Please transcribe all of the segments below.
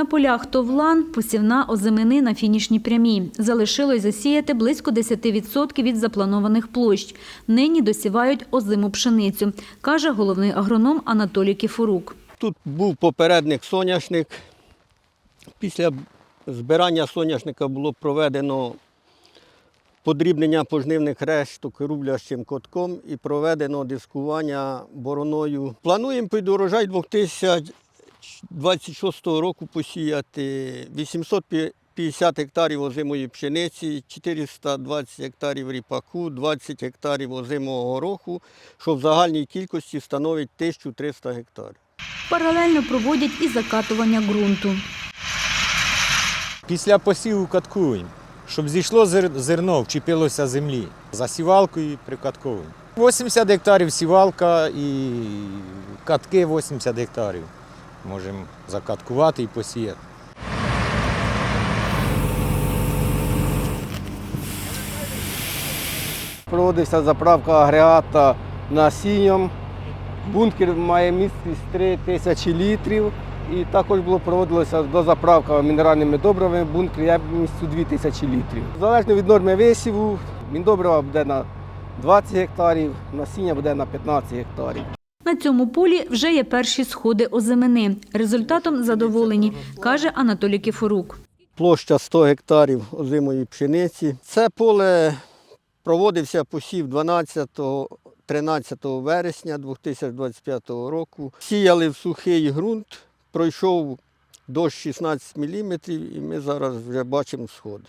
На полях Товлан посівна озимини на фінішній прямій. Залишилось засіяти близько 10% від запланованих площ. Нині досівають озиму пшеницю, каже головний агроном Анатолій Кіфорук. Тут був попередник соняшник. Після збирання соняшника було проведено подрібнення пожнивних решток рублящим котком і проведено дискування бороною. Плануємо під урожай 2026 року посіяти 850 гектарів озимої пшениці, 420 гектарів ріпаку, 20 гектарів озимого гороху, що в загальній кількості становить 1300 гектарів. Паралельно проводять і закатування ґрунту. Після посіву каткуємо, щоб зійшло зерно, вчепилося землі. За сівалкою прикатковуємо. 80 гектарів сівалка і катки 80 гектарів. Можемо закаткувати і посіяти. Проводиться заправка агрегата насінням. Бункер має місткість 3 тисячі літрів. І також було проводилося дозаправка мінеральними добривами, бункер ємністю 2 тисячі літрів. Залежно від норми висіву, міндобрива буде на 20 гектарів, насіння буде на 15 гектарів. На цьому полі вже є перші сходи озимини. Результатом задоволені, каже Анатолій Кіфорук. площа 100 гектарів озимої пшениці. Це поле проводився посів 12-13 вересня 2025 року. Сіяли в сухий ґрунт, пройшов дощ 16 мм і ми зараз вже бачимо сходи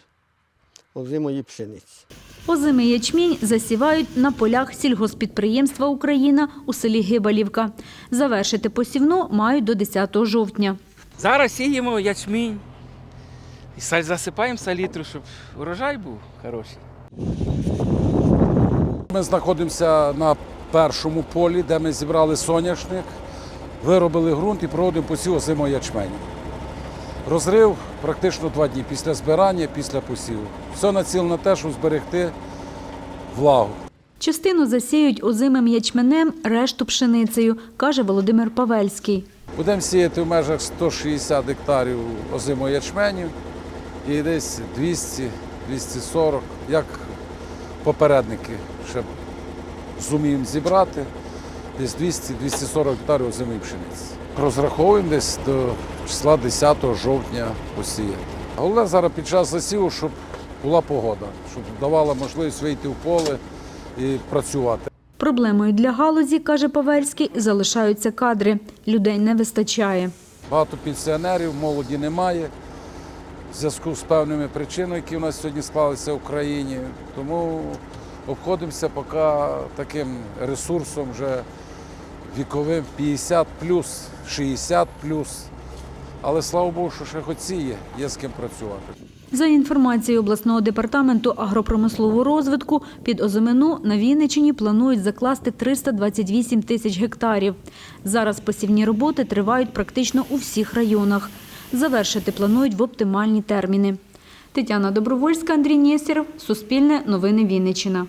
озимої пшениці. Озимий ячмінь засівають на полях сільгоспідприємства Україна у селі Гибалівка. Завершити посівну мають до 10 жовтня. Зараз сіємо ячмінь. І саль засипаємо салітру, щоб урожай був хороший. Ми знаходимося на першому полі, де ми зібрали соняшник, виробили ґрунт і проводимо посів озимого ячменю. Розрив практично два дні після збирання, після посіву. Все націлено на те, щоб зберегти влагу. Частину засіють озимим ячменем, решту пшеницею, каже Володимир Павельський. Будемо сіяти в межах 160 гектарів озимого ячменю і десь 200-240, як попередники ще зуміємо зібрати, десь 200-240 гектарів озимої пшениці. Розраховуємо десь до числа 10 жовтня посіяти. Головне зараз під час засіву, щоб була погода, щоб давала можливість вийти в поле і працювати. Проблемою для галузі, каже Павельський, залишаються кадри. Людей не вистачає. Багато пенсіонерів, молоді немає в зв'язку з певними причинами, які у нас сьогодні склалися в Україні. Тому обходимося поки таким ресурсом вже віковим 50 60 Але слава Богу, що ще хоч ці є, є з ким працювати. За інформацією обласного департаменту агропромислового розвитку, під озимину на Вінниччині планують закласти 328 тисяч гектарів. Зараз посівні роботи тривають практично у всіх районах. Завершити планують в оптимальні терміни. Тетяна Добровольська, Андрій Нєсєров, Суспільне, Новини Вінниччина.